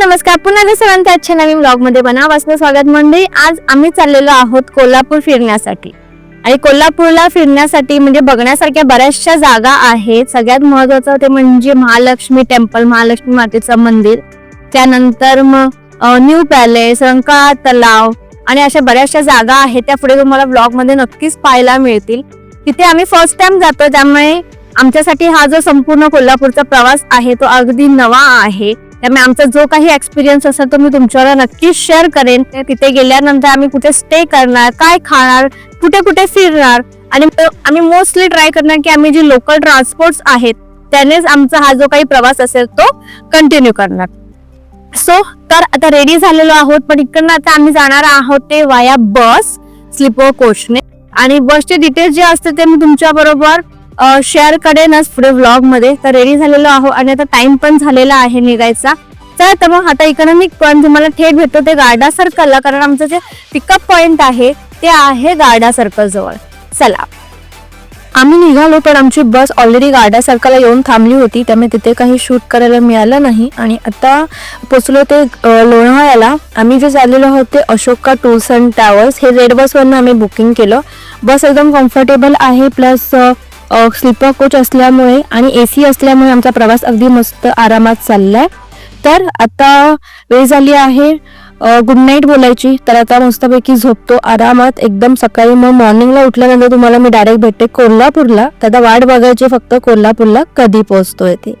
नमस्कार. पुन्हा सर्वांच्या आजच्या नवीन ब्लॉगमध्ये बनावासनं स्वागत मंडळी. आज आम्ही चाललेलो आहोत कोल्हापूर फिरण्यासाठी. आणि कोल्हापूरला फिरण्यासाठी म्हणजे बघण्यासारख्या बऱ्याचशा जागा आहेत. सगळ्यात महत्वाचं ते म्हणजे महालक्ष्मी टेम्पल महालक्ष्मी मातेचं मंदिर. त्यानंतर मग न्यू पॅलेस रंकाळा तलाव आणि अशा बऱ्याचशा जागा आहेत. त्या पुढे तुम्हाला ब्लॉगमध्ये नक्कीच पाहायला मिळतील. तिथे आम्ही फर्स्ट टाइम जातो. त्यामुळे आमच्यासाठी हा जो संपूर्ण कोल्हापूरचा प्रवास आहे तो अगदी नवा आहे. त्यामुळे आमचा जो काही एक्सपिरियन्स असेल तो मी तुमच्यावर नक्कीच शेअर करेन. तिथे गेल्यानंतर आम्ही कुठे स्टे करणार काय खाणार कुठे कुठे फिरणार आणि आम्ही मोस्टली ट्राय करणार की आम्ही जे लोकल ट्रान्सपोर्ट आहेत त्यानेच आमचा हा जो काही प्रवास असेल तो कंटिन्यू करणार. सो तर आता रेडी झालेलो आहोत पण इकडनं आता आम्ही जाणार आहोत ते वाया बस स्लीपर कोचने आणि बसचे डिटेल्स जे असते ते मी तुमच्या बरोबर शेअर करेनच पुढे व्लॉगमध्ये. तर रेडी झालेलो आहो आणि आता टाइम पण झालेला आहे निघायचा. चला तर मग आता इकॉनॉमिक मी पण तुम्हाला थेट भेटतो ते गार्डा सर्कलला कारण आमचं जे पिकअप पॉइंट आहे ते आहे गार्डा सर्कल जवळ. चला. आम्ही निघालो पण आमची बस ऑलरेडी गार्डा सर्कलला येऊन थांबली होती. त्यामुळे तिथे काही शूट करायला मिळालं नाही. आणि आता पोचलो ते लोणावळ्याला. आम्ही जे चाललेलो आहोत ते अशोका टूर्स अँड ट्रॅव्हल्स हे रेड बसवरनं आम्ही बुकिंग केलं. बस एकदम कम्फर्टेबल आहे. प्लस स्लीपर कोच असल्यामुळे आणि ए सी असल्यामुळे आमचा प्रवास अगदी मस्त आरामात चाललाय. तर आता वेळ झाली आहे गुड नाईट बोलायची. तर आता मस्तपैकी झोपतो आरामात. एकदम सकाळी मग मॉर्निंगला उठल्यानंतर तुम्हाला मी डायरेक्ट भेटते कोल्हापूरला. तर आता वाट बघायची फक्त कोल्हापूरला कधी पोहोचतोय ते.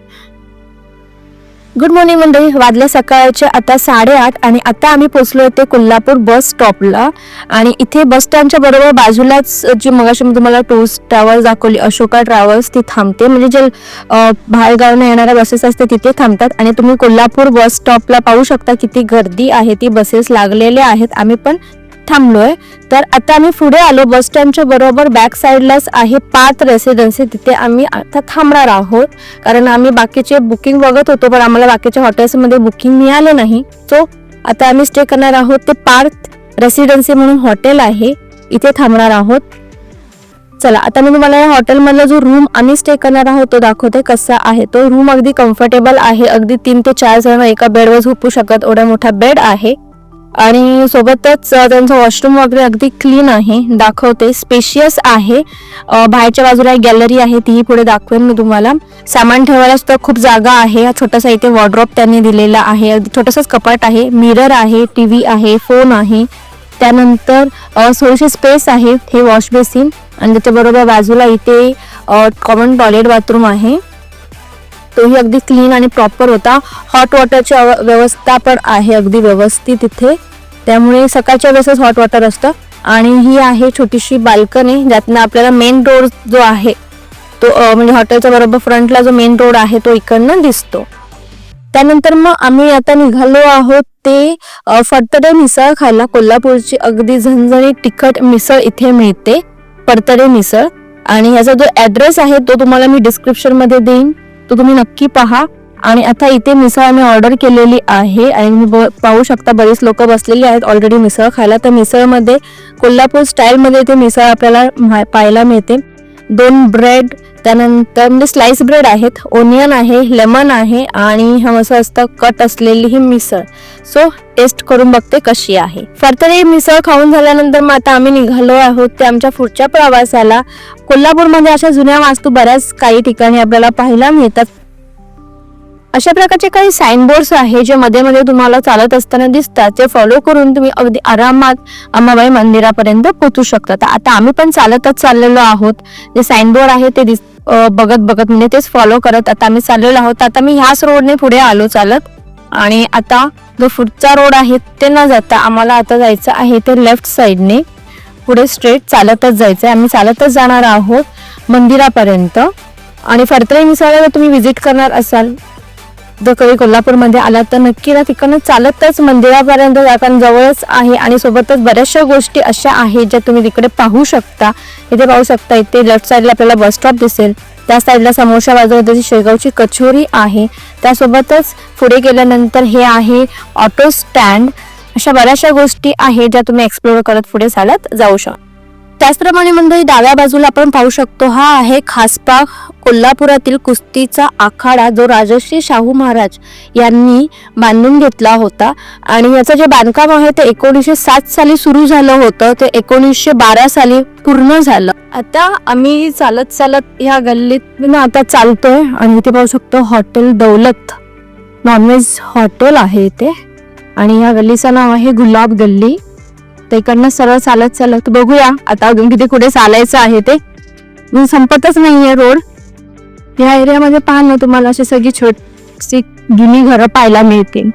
गुड मॉर्निंग मंडळी. वाजले सकाळचे आता साडेआठ आणि आता आम्ही पोहोचलो ते कोल्हापूर बस स्टॉपला आणि इथे बस स्टँडच्या बरोबर बाजूलाच जी मगाशी मी तुम्हाला टूर्स ट्रॅव्हल्स दाखवली अशोका ट्रॅव्हल्स ती थांबते. म्हणजे जे बाहेरगावनं येणाऱ्या बसेस असते तिथे थांबतात. आणि तुम्ही कोल्हापूर बस स्टॉपला पाहू शकता किती गर्दी आहे ती बसेस लागलेल्या आहेत. आम्ही पण थांबलोय. तर आता आम्ही पुढे आलो. बस स्टँडच्या बरोबर बॅक साईडलाच आहे पाच रेसिडेन्सी तिथे आम्ही आता थांबणार आहोत. कारण आम्ही बाकीचे बुकिंग बघत होतो पण आम्हाला बाकीच्या हॉटेल्समध्ये बुकिंग मिळालं नाही. सो आता आम्ही स्टे करणार आहोत. ते पार्थ रेसिडेन्सी म्हणून हॉटेल आहे. इथे थांबणार आहोत. चला आता मी तुम्हाला या हॉटेलमधला जो रूम आम्ही स्टे करणार आहोत तो दाखवते कसा आहे. तो रूम अगदी कम्फर्टेबल आहे. अगदी तीन ते चार जण एका बेडवर झोपू शकत. एवढा मोठा बेड आहे. आणि सोबतच त्यांचं वॉशरूम वगैरे अगदी क्लीन आहे. दाखवते. स्पेशियस आहे. बाहेरच्या बाजूला एक गॅलरी आहे. तीही पुढे दाखवेन मी तुम्हाला. सामान ठेवायला सुद्धा खूप जागा आहे. छोटासा इथे वॉर्ड्रॉप त्यांनी दिलेला आहे. अगदी कपाट आहे. मिरर आहे. टीव्ही आहे. फोन आहे. त्यानंतर थोडीशी स्पेस आहे. हे वॉश बेसिन आणि त्याच्याबरोबर बाजूला इथे कॉमन टॉयलेट बाथरूम आहे. तोही अगदी क्लीन आणि प्रॉपर होता. हॉट वॉटरची अव- व्यवस्था पण आहे अगदी व्यवस्थित इथे. त्यामुळे सकाळच्या वेळेसच हॉट वॉटर असतं. आणि ही आहे छोटीशी बाल्कनी ज्यातनं आपल्याला मेन रोड जो आहे तो म्हणजे हॉटेलच्या बरोबर फ्रंटला जो मेन रोड आहे तो इकडनं दिसतो. त्यानंतर मग आम्ही आता निघालो आहोत ते फडतडे मिसळ खायला. कोल्हापूरची अगदी झणझणीत तिखट मिसळ इथे मिळते फडतडे मिसळ. आणि याचा जो ऍड्रेस आहे तो तुम्हाला मी डिस्क्रिप्शनमध्ये देईन. तो तुम्ही नक्की पहा. आणि आता इथे मिसळ मी ऑर्डर केलेली आहे. आणि तुम्ही ब- पाहू शकता बरीच लोक बसलेली आहेत ऑलरेडी मिसळ खायला. तर मिसळमध्ये कोल्हापूर स्टाईलमध्ये इथे मिसळ आपल्याला मा- पाहायला मिळते. दोन ब्रेड त्यानंतर म्हणजे स्लाइस ब्रेड आहेत ओनियन आहे लेमन आहे आणि हा असं असतं कट असलेली ही मिसळ. सो टेस्ट करून बघते कशी आहे. फर्तर ही मिसळ खाऊन झाल्यानंतर मग आता आम्ही निघालो आहोत ते आमच्या पुढच्या प्रवासाला. कोल्हापूरमध्ये अशा जुन्या वास्तू बऱ्याच काही ठिकाणी आपल्याला पाहायला मिळतात. अशा प्रकारचे काही साईनबोर्ड्स आहे जे मध्ये मध्ये तुम्हाला चालत असताना दिसतात. ते फॉलो करून तुम्ही अगदी आरामात अंबाबाई मंदिरापर्यंत पोहोचू शकता. आता आम्ही पण चालतच चाललेलो आहोत. जे साईनबोर्ड आहे ते दिस बघत बघत म्हणजे तेच फॉलो करत आता आम्ही चाललेलो आहोत. आता मी ह्याच रोडने पुढे आलो चालत. आणि आता जो पुढचा रोड आहे ते न जाता आम्हाला आता जायचं आहे ते लेफ्ट साईडने पुढे स्ट्रेट चालतच जायचं आहे आम्ही चालतच जाणार आहोत मंदिरापर्यंत. आणि फरतरे मिसाळ्याला तुम्ही व्हिजिट करणार असाल. जर कधी कोल्हापूरमध्ये आलात तर नक्की ना तिकडनं चालतच मंदिरापर्यंत कारण जवळच आहे आणि सोबतच बऱ्याचशा गोष्टी अशा आहेत ज्या तुम्ही तिकडे पाहू शकता. इथे पाहू शकता इथे लेफ्ट साईडला आपल्याला बस स्टॉप दिसेल. त्या साईडला समोरच्या बाजूला त्याची शेगावची कचोरी आहे. त्यासोबतच पुढे गेल्यानंतर हे आहे ऑटो स्टँड अशा बऱ्याचशा गोष्टी आहेत ज्या तुम्ही एक्सप्लोर करत पुढे चालत जाऊ शकता त्याचप्रमाणे मंडळी डाव्या बाजूला आपण पाहू शकतो हा आहे खासबाग कोल्हापुरातील कुस्तीचा आखाडा जो राजश्री शाहू महाराज यांनी बांधून घेतला होता. आणि याचं जे बांधकाम आहे ते एकोणीसशे सात साली सुरू झालं होतं. ते एकोणीसशे बारा साली पूर्ण झालं. आता आम्ही चालत चालत ह्या गल्लीत ना आता चालतोय. आणि इथे पाहू शकतो हॉटेल दौलत नॉनव्हेज हॉटेल आहे इथे. आणि या गल्लीचं नाव आहे गुलाब गल्ली. तर इकडनं सरळ चालत चालत बघूया आता अजून किती कुठे चालायचं आहे ते. संपतच नाहीये रोड. या एरियामध्ये पाहा ना तुम्हाला अशी सगळी छोटी जुनी घरं पाहायला मिळतील.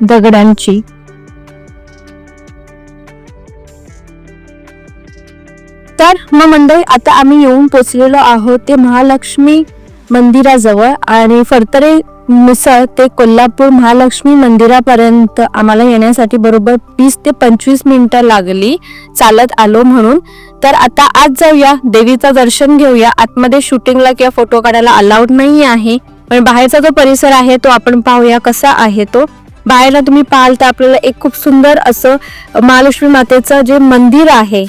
दगडांची. तर मग मंडळी आता आम्ही येऊन पोचलेलो आहोत ते महालक्ष्मी मंदिराजवळ आणि फरतरे मिसळ ते कोल्हापूर महालक्ष्मी मंदिरापर्यंत आम्हाला येण्यासाठी बरोबर वीस ते पंचवीस मिनिटं लागली. चालत आलो म्हणून. तर आता आज जाऊया. देवीचं दर्शन घेऊया. आतमध्ये शूटिंगला किंवा फोटो काढायला अलाउड नाही आहे. पण बाहेरचा जो परिसर आहे तो आपण पाहूया कसा आहे तो. बाहेरला तुम्ही पाहाल तर आपल्याला एक खूप सुंदर असं महालक्ष्मी मातेचं जे मंदिर आहे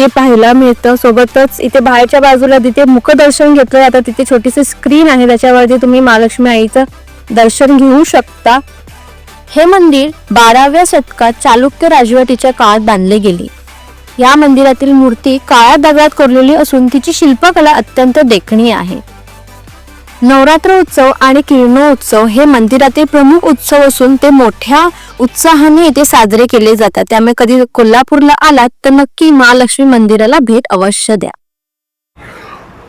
ते पाहायला मिळतं. सोबतच इथे बाहेरच्या बाजूला तिथे मुखदर्शन घेतलं जातं तिथे छोटीशी स्क्रीन आहे. त्याच्यावरती तुम्ही महालक्ष्मी आईचं दर्शन घेऊ शकता. हे मंदिर बाराव्या शतकात चालुक्य राजवटीच्या काळात बांधले गेले. या मंदिरातील मूर्ती काळ्या दगडात कोरलेली असून तिची शिल्पकला अत्यंत देखणी आहे. नवरात्र उत्सव आणि किरणोत्सव हे मंदिरातील प्रमुख उत्सव असून ते मोठ्या उत्साहाने इथे साजरे केले जातात. त्यामुळे कधी कोल्हापूरला आलात तर नक्की महालक्ष्मी मंदिराला भेट अवश्य द्या.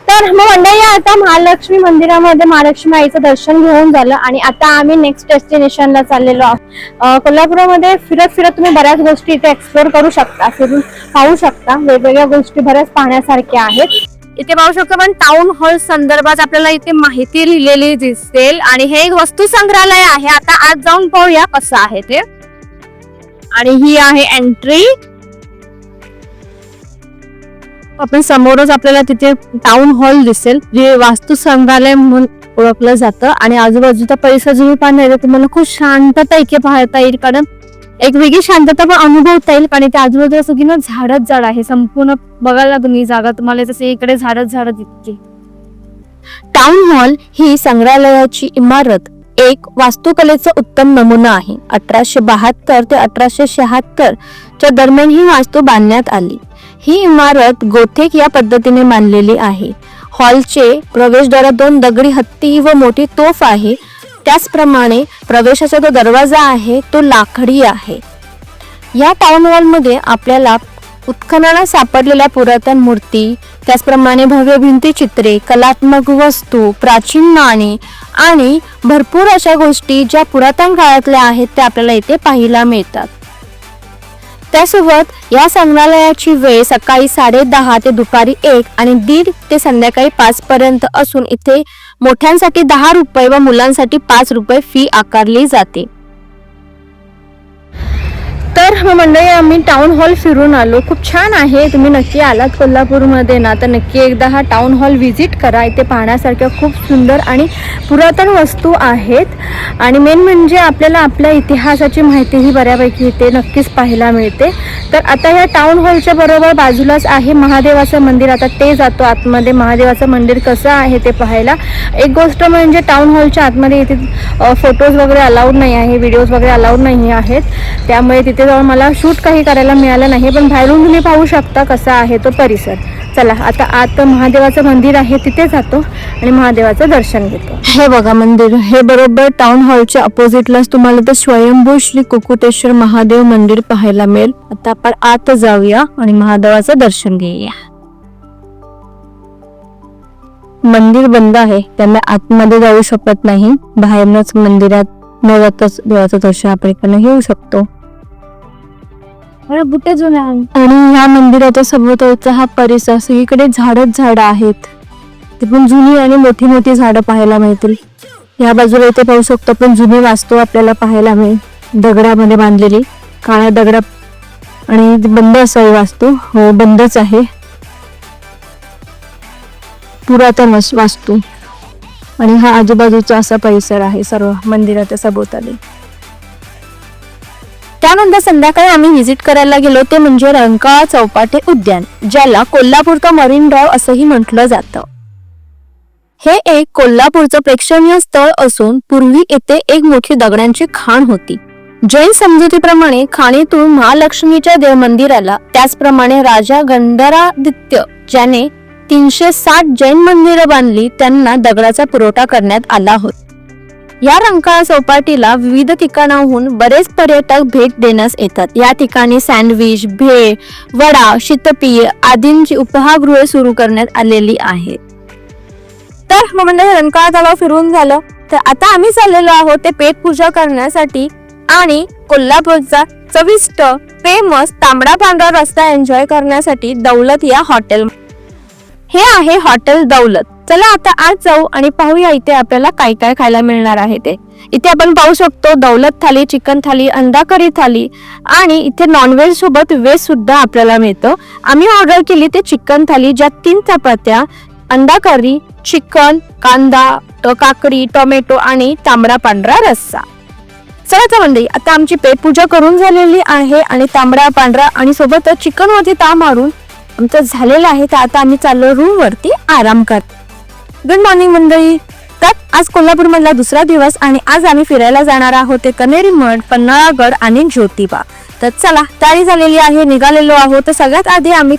तर मग मंडळी आता महालक्ष्मी मंदिरामध्ये महालक्ष्मी आईचं दर्शन घेऊन झालं आणि आता आम्ही नेक्स्ट डेस्टिनेशनला चाललेलो आहोत. कोल्हापूरमध्ये कोल्हापुरामध्ये फिरत फिरत तुम्ही बऱ्याच गोष्टी इथे एक्सप्लोर करू शकता फिरून पाहू शकता. वेगवेगळ्या गोष्टी बऱ्याच पाहण्यासारख्या आहेत. इथे पाहू शकतो पण टाउन हॉल संदर्भात आपल्याला इथे माहिती लिहिलेली दिसेल. आणि हे एक वस्तू संग्रहालय आहे. आता आज जाऊन पाहूया कसं आहे ते. आणि ही आहे एंट्री आपण समोरच आपल्याला तिथे टाउन हॉल दिसेल जे वास्तू संग्रहालय म्हणून ओळखलं जातं. आणि आजूबाजूचा परिसर तुम्ही पाहणार तुम्हाला खूप शांतता इथे पाहता येईल. कारण एक वेगळी शांतता पण अनुभवता येईल. कारण इथे आजूबाजूला सगळी ना झाडच झाड आहे. संपूर्ण बघायला तुम्ही जागा. तुम्हाला जसे इकडे झाडच झाड दिसते टाउन हॉल ही संग्रहालयाची इमारत. एक वास्तुकलेचा उत्तम नमुना आहे. अठराशे बहात्तर ते अठराशे शहात्तर च्या दरम्यान ही वास्तू बांधण्यात आली. ही इमारत गोथेक या पद्धतीने बांधलेली आहे. हॉलचे प्रवेशद्वारात दोन दगडी हत्ती व मोठी तोफ आहे. त्याचप्रमाणे प्रवेशाचा जो दरवाजा आहे तो लाकडी आहे. या टाउन हॉलमध्ये आपल्याला उत्खननात सापडलेल्या पुरातन मूर्ती त्याचप्रमाणे भव्य भिंतीचित्रे कलात्मक वस्तू प्राचीन नाणी आणि भरपूर अशा गोष्टी ज्या पुरातन काळातल्या आहेत त्या आपल्याला इथे पाहायला मिळतात. त्यासोबत या संग्रहालयाची वेळ सकाळी साडे दहा ते दुपारी एक आणि दीड ते संध्याकाळी पाच पर्यंत असून इथे मोठ्यांसाठी दहा रुपये व मुलांसाठी पाच रुपये फी आकारली जाते. तर मंडळी आम्ही टाउन हॉल फिरून आलो. खूप छान आहे. तुम्ही नक्की आलात कोल्हापूरमध्ये ना तर नक्की एकदा हा टाउन हॉल व्हिजिट करा. इथे पाहण्यासारख्या खूप सुंदर आणि पुरातन वस्तू आहेत. आणि मेन म्हणजे आपल्याला आपल्या इतिहासाची माहितीही बऱ्यापैकी इथे नक्कीच पाहायला मिळते. तर आता या टाउन हॉलच्या बरोबर बाजूलाच आहे महादेवाचं मंदिर. आता ते जातो आतमध्ये. महादेवाचं मंदिर कसं आहे ते पाहायला. एक गोष्ट म्हणजे टाउन हॉलच्या आतमध्ये इथे फोटोज वगैरे अलाउड नाही आहे व्हिडिओज वगैरे अलाउड नाही आहेत. त्यामुळे तिथे जाऊन मला शूट काही करायला मिळालं नाही पण बाहेरून तुम्ही पाहू शकता कसा आहे तो परिसर. चला आता आत महादेवाचं मंदिर आहे तिथे जातो आणि महादेवाचं दर्शन घेतो. हे बघा मंदिर हे बरोबर टाउन हॉलच्या अपोजिटलाच तुम्हाला तर स्वयंभू श्री कुकुटेश्वर महादेव मंदिर पाहायला मिळेल. आता आपण आत जाऊया आणि महादेवाचं दर्शन घेऊया. मंदिर बंद आहे त्यामुळे आतमध्ये जाऊ शकत नाही. बाहेरनच मंदिरात न जाताच देवाचं दर्शन आपण घेऊ शकतो. बुटे जुने आणि ह्या मंदिराच्या सभोवतालचा हा परिसर सगळीकडे झाडच झाड आहेत. ते पण जुनी आणि मोठी मोठी झाडं पाहायला मिळतील. या बाजूला इथे पाहू शकतो आपण जुनी वास्तू आपल्याला पाहायला मिळेल. दगडामध्ये बांधलेली काळ्या दगडा आणि बंद असावी वास्तू. हो बंदच आहे. पुरातन वास्तू. आणि हा आजूबाजूचा असा परिसर आहे सर्व मंदिराच्या सभोवताली. त्यानंतर संध्याकाळी आम्ही व्हिजिट करायला गेलो ते म्हणजे रंकाळा चौपाटे उद्यान ज्याला कोल्हापूरचं मरीन ड्राईव्ह असंही म्हटलं जातं. हे एक कोल्हापूरचं प्रेक्षणीय स्थळ असून पूर्वी येथे एक मोठी दगडांची खाण होती. जैन समजुतीप्रमाणे खाणीतून महालक्ष्मीच्या देव मंदिराला त्याचप्रमाणे राजा गंधरादित्य ज्याने तीनशे साठ जैन मंदिरं बांधली त्यांना दगडाचा पुरवठा करण्यात आला होता. या रंकाळा चौपाटीला विविध ठिकाणाहून बरेच पर्यटक भेट देण्यास येतात. या ठिकाणी सँडविच भेळ वडा शीतपेय आदींची उपहारगृहे सुरू करण्यात आलेली आहेत. तर मग म्हणजे रंकाळा तलाव फिरून झालं. तर आता आम्ही चाललेलो आहोत ते पेट पूजा करण्यासाठी आणि कोल्हापूरचा चविष्ट फेमस तांबडा पांढरा रस्ता एन्जॉय करण्यासाठी दौलत या हॉटेल हे आहे हॉटेल दौलत. चला आता आज जाऊ आणि पाहूया इथे आपल्याला काय काय खायला मिळणार आहे ते. इथे आपण पाहू शकतो दौलत थाली चिकन थाली अंडा करी थाली आणि इथे नॉनव्हेज सोबत व्हेज सुद्धा आपल्याला मिळतं. आम्ही ऑर्डर केली ते चिकन थाली ज्यात तीन चपात्या अंडा करी चिकन कांदा ट- काकडी टोमॅटो आणि तांबडा पांढरा रस्सा. चला तर मंडळी आता आमची पेट पूजा करून झालेली आहे आणि तांबडा पांढरा आणि सोबतच चिकन वरती ता मारून आमचं झालेलं आहे तर आता आम्ही चाललो रूम वरती आराम करत गुड मॉर्निंग मंडळी. तर आज कोल्हापूर मधला दुसरा दिवस आणि आज आम्ही फिरायला जाणार आहोत ते कनेरी मठ पन्हाळागड आणि ज्योतिबा. तर चला तयारी झालेली आहे निघालेलो आहोत. तर सगळ्यात आधी आम्ही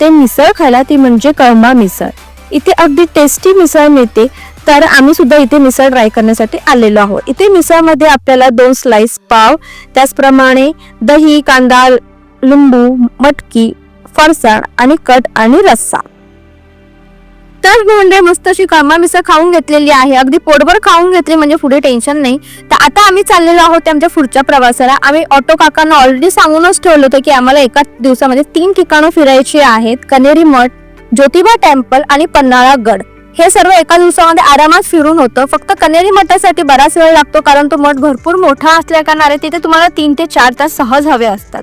ते मिसळ खायला ती म्हणजे कळंबा मिसळ. इथे अगदी टेस्टी मिसळ मिळते. तर आम्ही सुद्धा इथे मिसळ ट्राय करण्यासाठी आलेलो आहोत. इथे मिसळमध्ये आपल्याला दोन स्लाइस पाव त्याचप्रमाणे दही कांदा लिंबू मटकी फरसाण आणि कट आणि रस्सा. तर म्हणजे मस्त अशी कळमा मिसळ खाऊन घेतलेली आहे. अगदी पोटभर खाऊन घेतली म्हणजे पुढे टेन्शन नाही. तर आता आम्ही चाललेलो आहोत आमच्या पुढच्या प्रवासाला. आम्ही ऑटो काकांना ऑलरेडी सांगूनच ठेवलं होतं की आम्हाला एका दिवसामध्ये तीन ठिकाणं फिरायची आहेत. कनेरी मठ ज्योतिबा टेम्पल आणि पन्हाळा गड. हे सर्व एका दिवसामध्ये आरामात फिरून होतं. फक्त कनेरी मठासाठी बराच वेळ लागतो कारण तो मठ भरपूर मोठा असल्या कारणाने तिथे तुम्हाला तीन ते चार तास सहज हवे असतात.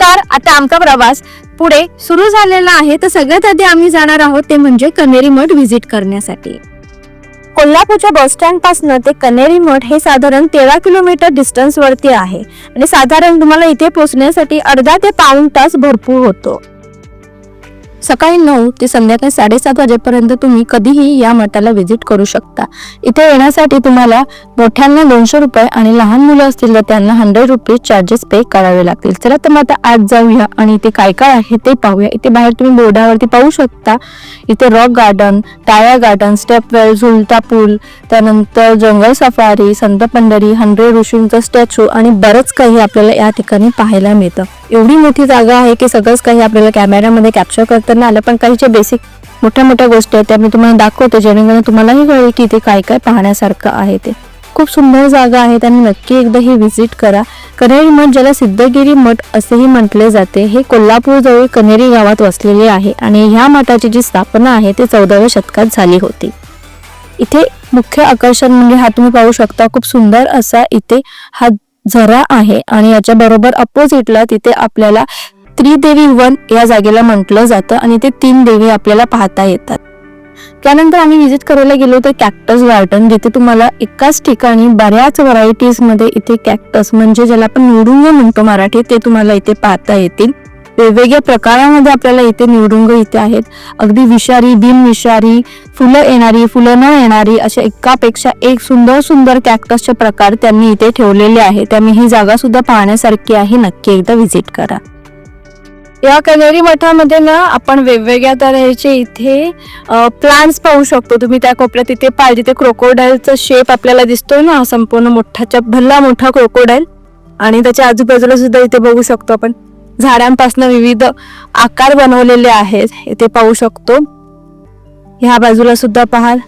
तर आता आमचा प्रवास पुढे सुरू झालेला आहे. तर सगळ्यात आधी आम्ही जाणार आहोत ते म्हणजे कनेरी मठ व्हिजिट करण्यासाठी. कोल्हापूरच्या बस स्टँडपासून ते कनेरी मठ हे साधारण तेरा किलोमीटर डिस्टन्स वरती आहे. आणि साधारण तुम्हाला इथे पोहोचण्यासाठी अर्धा ते पाऊण तास भरपूर होतो. सकाळी नऊ ते संध्याकाळी साडेसात वाजेपर्यंत तुम्ही कधीही या मठाला व्हिजिट करू शकता. इथे येण्यासाठी तुम्हाला मोठ्यांना दोनशे रुपये आणि लहान मुलं असतील तर त्यांना हंड्रेड रुपीज चार्जेस पे करावे लागतील. चला तर मग आता आज जाऊया आणि इथे काय काय आहे ते पाहूया. इथे बाहेर तुम्ही बोर्डावरती पाहू शकता. इथे रॉक गार्डन टाया गार्डन स्टेपवेल झुलता पूल त्यानंतर जंगल सफारी संत पंढरी हंड्रेड ऋषींचा स्टॅच्यू आणि बरंच काही आपल्याला या ठिकाणी पाहायला मिळतं. एवढी मोठी जागा आहे की सगळंच काही आपल्याला कॅमेऱ्यामध्ये कॅप्चर करता नाही आलं. पण काही ज्या बेसिक मोठ्या मोठ्या गोष्टी आहेत त्या मी तुम्हाला दाखवते जेणेकरून तुम्हालाही कळेल की इथे काय काय पाहण्यासारखं आहे ते. खूप सुंदर जागा आहे आणि नक्की एकदा ही व्हिजिट करा. कनेरी मठ ज्याला सिद्धगिरी मठ असेही म्हटले जाते हे कोल्हापूरजवळ कन्हेरी कनेरी गावात वसलेले आहे आणि ह्या मठाची जी स्थापना आहे ते चौदाव्या शतकात झाली होती. इथे मुख्य आकर्षण म्हणजे हा तुम्ही पाहू शकता खूप सुंदर असा इथे हा झरा आहे आणि याच्या बरोबर अपोजिटला तिथे आपल्याला त्रिदेवी वन या जागेला म्हटलं जातं आणि ते तीन देवी आपल्याला पाहता येतात. त्यानंतर आम्ही व्हिजिट करायला गेलो तर कॅक्टस गार्डन जिथे तुम्हाला एकाच ठिकाणी बऱ्याच व्हरायटीजमध्ये इथे कॅक्टस म्हणजे ज्याला आपण निवडुंग म्हणतो मराठीत ते तुम्हाला इथे पाहता येतील. वेगवेगळ्या प्रकारामध्ये आपल्याला इथे निवडुंग इथे आहेत. अगदी विषारी बिनविषारी फुलं येणारी फुलं न येणारी अशा एकापेक्षा एक सुंदर सुंदर कॅक्टसचे प्रकार त्यांनी इथे ठेवलेले आहे त्यामुळे ही जागा सुद्धा पाहण्यासारखी आहे. नक्की एकदा व्हिजिट करा. या कनेरी मठामध्ये ना आपण वेगवेगळ्या तऱ्हेचे इथे प्लांट्स पाहू शकतो. तुम्ही त्या कोपऱ्यात इथे पाहिजे ते क्रोकोडाईलचा शेप आपल्याला दिसतो ना संपूर्ण मोठाच्या भल्ला मोठा क्रोकोडाईल आणि त्याच्या आजूबाजूला सुद्धा इथे बघू शकतो आपण. झाडांपासून विविध आकार बनवलेले आहेत. इथे पाहू शकतो. ह्या बाजूला सुद्धा पाहाल.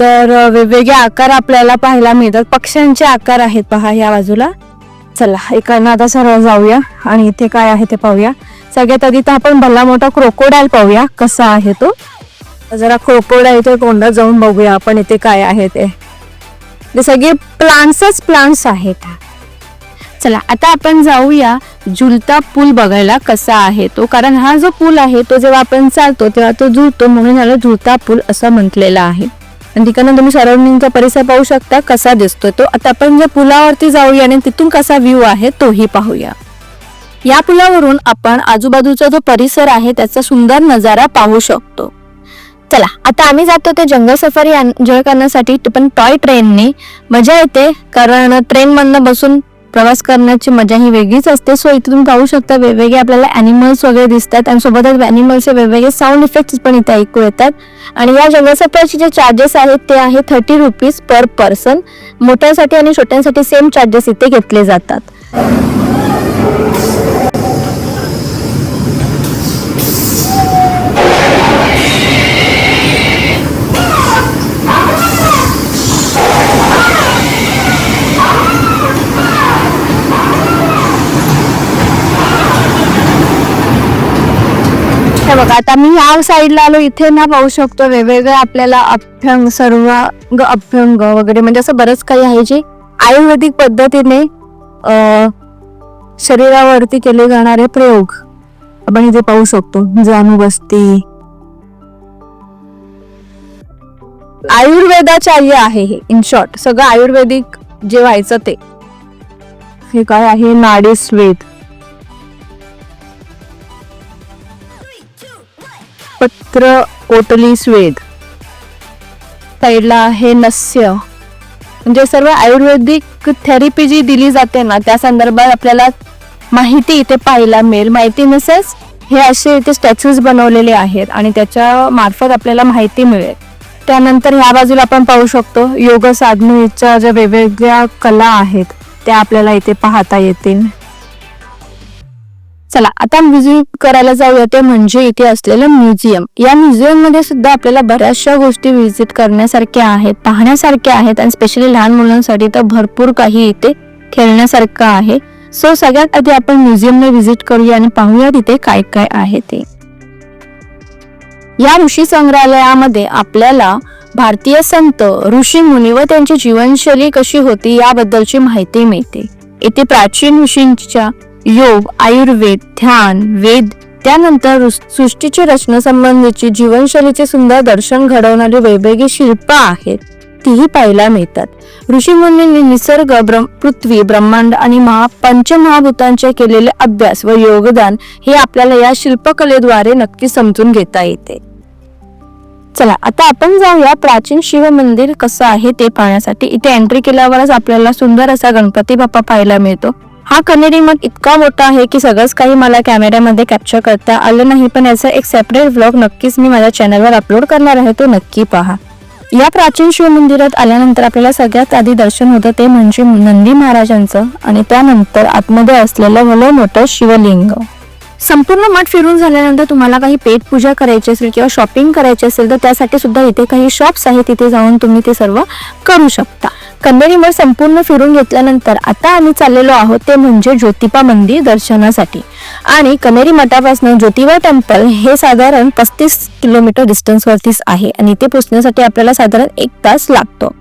तर वेगवेगळे आकार आपल्याला पाहायला मिळतात. पक्ष्यांचे आकार आहेत. पहा ह्या बाजूला. चला एकांना आता सरळ जाऊया. आणि इथे काय आहे ते पाहूया. सगळ्यात आधी तर आपण भला मोठा क्रोकोडाईल पाहूया. कसा आहे तो? जरा क्रोकोडाईलच्या तोंडात जाऊन बघूया आपण इथे काय आहे ते. ते सगळे प्लांट्सच प्लांट्स आहेत. चला आता आपण जाऊया झुलता पूल बघायला कसा आहे तो. कारण हा जो पूल आहे तो जेव्हा आपण चालतो तेव्हा तो झुलतो म्हणून याला झुलता पूल असं म्हटलेलं आहे. आणि ठिकाणी तुम्ही सराउंडिंगचा परिसर पाहू शकता कसा दिसतोय तो. आता आपण ज्या पुलावरती जाऊया आणि तिथून कसा व्ह्यू आहे तोही पाहूया. या पुलावरून आपण आजूबाजूचा जो परिसर आहे त्याचा सुंदर नजारा पाहू शकतो. चला आता आम्ही जातो ते जंगल सफारी एन्जॉय करण्यासाठी पण टॉय ट्रेनने. मजा येते कारण ट्रेनमधनं बसून प्रवास करण्याची मजा ही वेगळीच असते. सो इथे तुम्ही पाहू शकता वेगवेगळे आपल्याला अॅनिमल्स वगैरे दिसतात आणि सोबतच अॅनिमल्सचे वेगवेगळे साऊंड इफेक्ट्स पण इथे ऐकू येतात. आणि या जंगल सफारीचे जे चार्जेस आहेत ते आहे थर्टी रुपीज पर पर्सन मोठ्यांसाठी आणि छोट्यांसाठी सेम चार्जेस इथे घेतले जातात. हे बघा आता मी या साईडला आलो इथे ना पाहू शकतो वेगवेगळे आपल्याला अभ्यंग सर्वांग अभ्यंग वगैरे. म्हणजे असं बरंच काही आहे जे आयुर्वेदिक पद्धतीने शरीरावरती केले जाणारे प्रयोग. आपण इथे पाहू शकतो जानुबस्ती आयुर्वेदाचार्य आहे हे इन शॉर्ट सगळं आयुर्वेदिक जे व्हायचं ते. हे काय आहे? नाडी स्वेद. पत्र कोटली स्वेद. साईडला आहे नस्य. म्हणजे सर्व आयुर्वेदिक थेरपी जी दिली जाते ना त्या संदर्भात आपल्याला माहिती इथे पाहायला मिळेल. माहिती नसेच हे असे इथे स्टॅच्यूज बनवलेले आहेत आणि त्याच्या मार्फत आपल्याला माहिती मिळेल. त्यानंतर ह्या बाजूला आपण पाहू शकतो योग साधनेच्या ज्या वेगवेगळ्या कला आहेत त्या आपल्याला इथे पाहता येतील. चला आता विजिट करायला जाऊया. ते म्हणजे इथे असलेलं म्युझियम या म्युझियममध्ये सुद्धा आपल्याला बऱ्याचशा गोष्टी व्हिजिट करण्यासारख्या आहेत पाहण्यासारख्या आहेत आणि स्पेशली लहान मुलांसाठी तर भरपूर काही इथे खेळण्यासारखं आहे. सो सगळ्यात आधी आपण म्युझियमला व्हिजिट करूया आणि पाहूया तिथे काय काय आहे ते. या ऋषी संग्रहालयामध्ये आपल्याला भारतीय संत ऋषी मुनी व त्यांची जीवनशैली कशी होती याबद्दलची माहिती मिळते. येथे प्राचीन ऋषींच्या योग आयुर्वेद ध्यान वेद त्यानंतर सृष्टीची रचना संबंधीची जीवनशैलीचे सुंदर दर्शन घडवणारी वेगवेगळी शिल्प आहेत. तीही पाहायला मिळतात. ऋषीमुनींनी निसर्ग ब्रह्म पृथ्वी ब्रह्मांड आणि महा पंचमहाभूतांचे केलेले अभ्यास व योगदान हे आपल्याला या शिल्पकलेद्वारे नक्की समजून घेता येते. चला आता आपण जाऊया प्राचीन शिव मंदिर कसं आहे ते पाहण्यासाठी. इथे एंट्री केल्यावरच आपल्याला सुंदर असा गणपती बाप्पा पाहायला मिळतो. हा कनेरी मठ इतका मोठा आहे की सगळंच काही मला कॅमेऱ्यामध्ये कॅप्चर करता आलं नाही पण याचा एक सेपरेट व्लॉग नक्कीच मी माझ्या चॅनलवर अपलोड करणार आहे तो नक्की पहा. या प्राचीन शिव मंदिरात आल्यानंतर आपल्याला सगळ्यात आधी दर्शन होतं ते म्हणजे नंदी महाराजांचं आणि त्यानंतर आतमध्ये असलेलं भलं मोठं शिवलिंग. संपूर्ण मठ फिरून झाल्यानंतर तुम्हाला काही पेट पूजा करायची असेल किंवा शॉपिंग करायची असेल तर त्यासाठी सुद्धा इथे काही शॉप्स आहेत तिथे जाऊन तुम्ही ते सर्व करू शकता. कन्हेरी मठ संपूर्ण फिरून घेतल्यानंतर आता आम्ही चाललेलो आहोत ते म्हणजे ज्योतिबा मंदिर दर्शनासाठी. आणि कनेरी मठापासून ज्योतिबा टेम्पल हे साधारण पस्तीस किलोमीटर डिस्टन्सवरतीच आहे आणि इथे पोहोचण्यासाठी आपल्याला साधारण एक तास लागतो.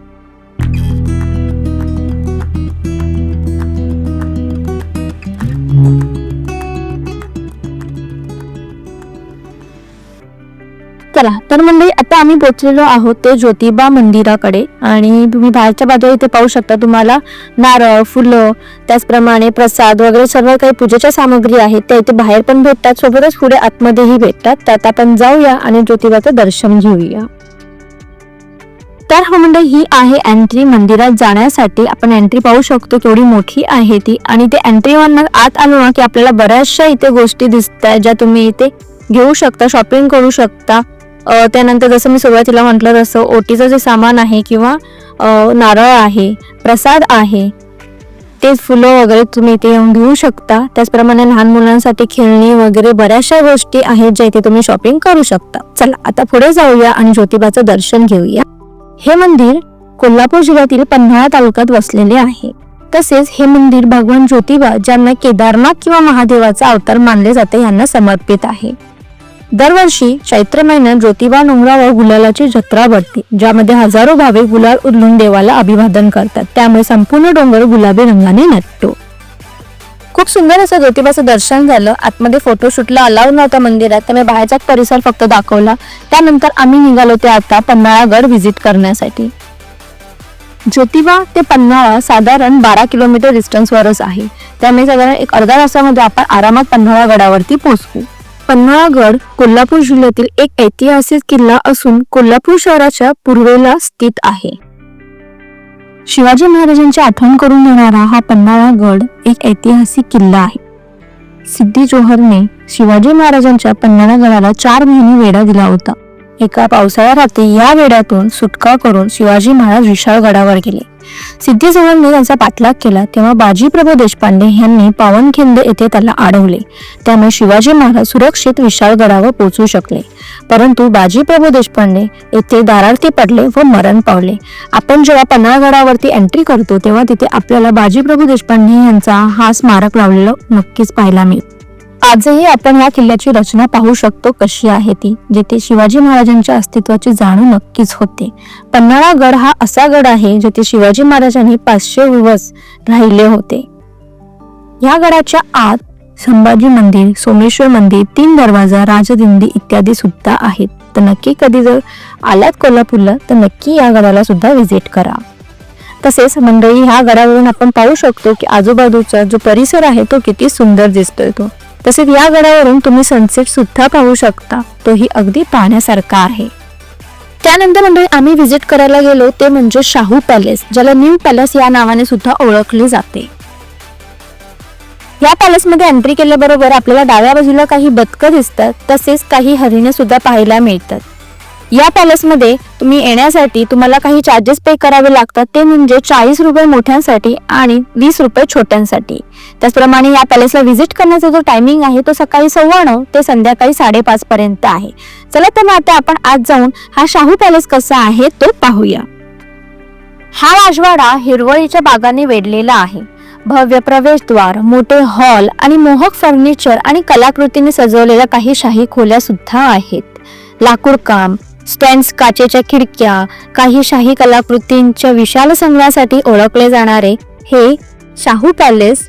चला तर मंडळी आता आम्ही पोचलेलो आहोत ते ज्योतिबा मंदिराकडे आणि तुम्ही बाहेरच्या बाजूला इथे पाहू शकता तुम्हाला नारळ फुलं त्याचप्रमाणे प्रसाद वगैरे सर्व काही पूजेच्या सामग्री आहेत. त्या इथे बाहेर पण भेटतात सोबतच पुढे आतमध्येही भेटतात. तर आता आपण जाऊया आणि ज्योतिबाचं दर्शन घेऊया. तर हो हा मंडळ ही आहे एंट्री मंदिरात जाण्यासाठी. आपण एंट्री पाहू शकतो केवढी मोठी आहे ती. आणि ते एंट्री वरनं आत आलो ना की आपल्याला बऱ्याचशा इथे गोष्टी दिसत आहेत ज्या तुम्ही इथे घेऊ शकता शॉपिंग करू शकता. त्यानंतर जसं मी सुरुवातीला म्हटलं तसं ओटीचं जे सामान आहे किंवा नारळ आहे प्रसाद आहे ते फुलं वगैरे तुम्ही इथे येऊन घेऊ शकता. त्याचप्रमाणे लहान मुलांसाठी खेळणी वगैरे बऱ्याचशा गोष्टी आहेत ज्या इथे तुम्ही शॉपिंग करू शकता. चला आता पुढे जाऊया आणि ज्योतिबाचं दर्शन घेऊया. हे मंदिर कोल्हापूर जिल्ह्यातील पन्हाळा तालुक्यात वसलेले आहे. तसेच हे मंदिर भगवान ज्योतिबा ज्यांना केदारनाथ किंवा महादेवाचा अवतार मानले जाते यांना समर्पित आहे. दरवर्षी चैत्र महिन्यात ज्योतिबा डोंगरावर गुलालाची जत्रा भरते ज्यामध्ये हजारो भाविक गुलाल उधळून देवाला अभिवादन करतात. त्यामुळे संपूर्ण डोंगर गुलाबी रंगाने नटतो. खूप सुंदर असं ज्योतिबाचं दर्शन झालं. आतमध्ये फोटोशूटला अलाव नव्हता मंदिरात त्यामुळे बाहेरचाच परिसर फक्त दाखवला. त्यानंतर आम्ही निघालो ते आता पन्हाळागड व्हिजिट करण्यासाठी. ज्योतिबा ते पन्हाळा साधारण बारा किलोमीटर डिस्टन्सवरच आहे. त्यामुळे साधारण एक अर्धा तासामध्ये आपण आरामात पन्हाळा गडावरती पोहोचू. पन्हाळागड कोल्हापूर जिल्ह्यातील एक ऐतिहासिक किल्ला असून कोल्हापूर शहराच्या पूर्वेला स्थित आहे. शिवाजी महाराजांची आठवण करून देणारा हा पन्हाळागड एक ऐतिहासिक किल्ला आहे. सिद्धी जोहरने शिवाजी महाराजांच्या पन्हाळागडाला चार महिने वेढा दिला होता. एका पावसाळ्या रात्री या वेड्यातून सुटका करून शिवाजी महाराज विशाळगडावर गेले. सिद्धी त्यांचा पाठलाग केला तेव्हा बाजीप्रभू देशपांडे यांनी पावनखिंद येथे त्याला अडवले त्यामुळे शिवाजी महाराज सुरक्षित विशाळगडावर पोहोचू शकले. परंतु बाजीप्रभू देशपांडे येथे दारार्थी पडले व मरण पावले. आपण जेव्हा पन्हाळगडावरती एंट्री करतो तेव्हा तिथे आपल्याला बाजीप्रभू देशपांडे यांचा हा स्मारक लावलेला नक्कीच पाहायला मिळतो आजही आपण या किल्ल्याची रचना पाहू शकतो कशी आहे ती जेथे शिवाजी महाराजांच्या अस्तित्वाची जाणीव नक्कीच होते. पन्हाळा गड हा असा गड आहे जिथे शिवाजी महाराजांनी पाचशे दिवस राहिले होते. या गडाच्या आत संभाजी मंदिर सोमेश्वर मंदिर तीन दरवाजा राजदिंडी इत्यादी सुद्धा आहेत. तर नक्की कधी जर आलात कोल्हापूरला तर नक्की या गडाला सुद्धा व्हिजिट करा. तसेच मंडळी ह्या गडावरून आपण पाहू शकतो की आजूबाजूचा जो परिसर आहे तो किती सुंदर दिसतोय तो. तसेच या गडावरून तुम्ही सनसेट सुद्धा पाहू शकता. तोही अगदी पाहण्यासारखा आहे. त्यानंतर मंडळी आम्ही व्हिजिट करायला गेलो ते म्हणजे शाहू पॅलेस ज्याला न्यू पॅलेस या नावाने सुद्धा ओळखले जाते. या पॅलेसमध्ये एंट्री केल्याबरोबर आपल्याला डाव्या बाजूला काही बदकं दिसतात तसेच काही हरिणे सुद्धा पाहायला मिळतात. या पॅलेसमध्ये तुम्ही येण्यासाठी तुम्हाला काही चार्जेस पे करावे लागतात. ते म्हणजे चाळीस रुपये मोठ्यांसाठी आणि वीस रुपये छोट्यांसाठी. त्याचप्रमाणे या पॅलेसला व्हिजिट करण्याचा जो टायमिंग आहे तो सकाळी सव्वा नऊ ते संध्याकाळी साडेपाच पर्यंत आहे. चला तर मग आता आपण आज जाऊन हा शाहू पॅलेस कसा आहे तो पाहूया. हा राजवाडा हिरवळीच्या बागाने वेढलेला आहे. भव्य प्रवेशद्वार मोठे हॉल आणि मोहक फर्निचर आणि कलाकृतीने सजवलेल्या काही शाही खोल्या सुद्धा आहेत. लाकूडकाम स्टँड्स काचेच्या खिडक्या काही शाही कलाकृतींच्या विशाल संग्रहासाठी ओळखले जाणारे हे शाहू पॅलेस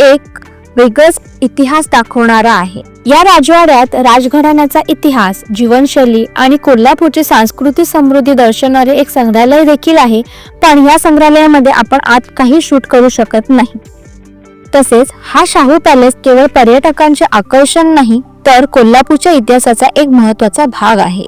एक वेगळाच इतिहास दाखवणारा आहे. या राजवाड्यात राजघराण्याचा इतिहास जीवनशैली आणि कोल्हापूरची सांस्कृतिक समृद्धी दर्शवणारे एक संग्रहालय देखील आहे पण या संग्रहालयामध्ये आपण आत काही शूट करू शकत नाही. तसेच हा शाहू पॅलेस केवळ पर्यटकांचे आकर्षण नाही तर कोल्हापूरच्या इतिहासाचा एक महत्त्वाचा भाग आहे.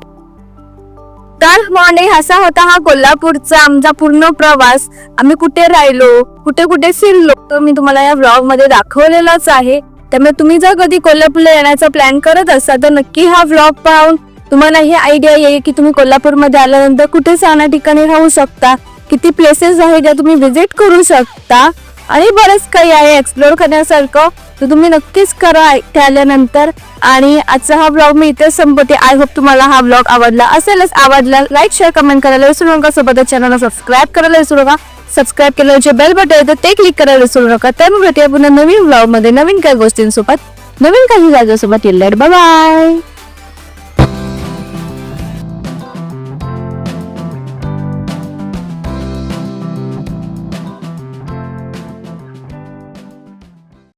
तर मॉर्निंग असा होता हा कोल्हापूरचा आमचा पूर्ण प्रवास. आम्ही कुठे राहिलो कुठे कुठे फिरलो तो मी तुम्हाला या ब्लॉगमध्ये दाखवलेलाच आहे. त्यामुळे तुम्ही जर कधी कोल्हापूरला येण्याचा प्लॅन करत असाल तर नक्की हा ब्लॉग पाहून तुम्हाला ही आयडिया येईल की तुम्ही कोल्हापूरमध्ये आल्यानंतर कुठे चांगल्या ठिकाणी राहू शकता किती प्लेसेस आहे ज्या तुम्ही व्हिजिट करू शकता. आणि बरंच काही आहे एक्सप्लोर करण्यासारखं. तर तुम्ही नक्कीच करा इथे आल्यानंतर आणि आजचा हा ब्लॉग मी इथेच संपते आय होप तुम्हाला हा ब्लॉग आवडला असेलच. आवडला लाईक शेअर कमेंट करायला विसरू नका. सोबत चॅनलला सबस्क्राईब करायला विसरू नका. सबस्क्राईब केल्यावर जे बेल बटन आहे तर ते क्लिक करायला विसरू नका. तर मग भेटूया पुन्हा नवीन ब्लॉगमध्ये नवीन काही गोष्टींसोबत. नवीन काही जागेसोबत. येईल बाय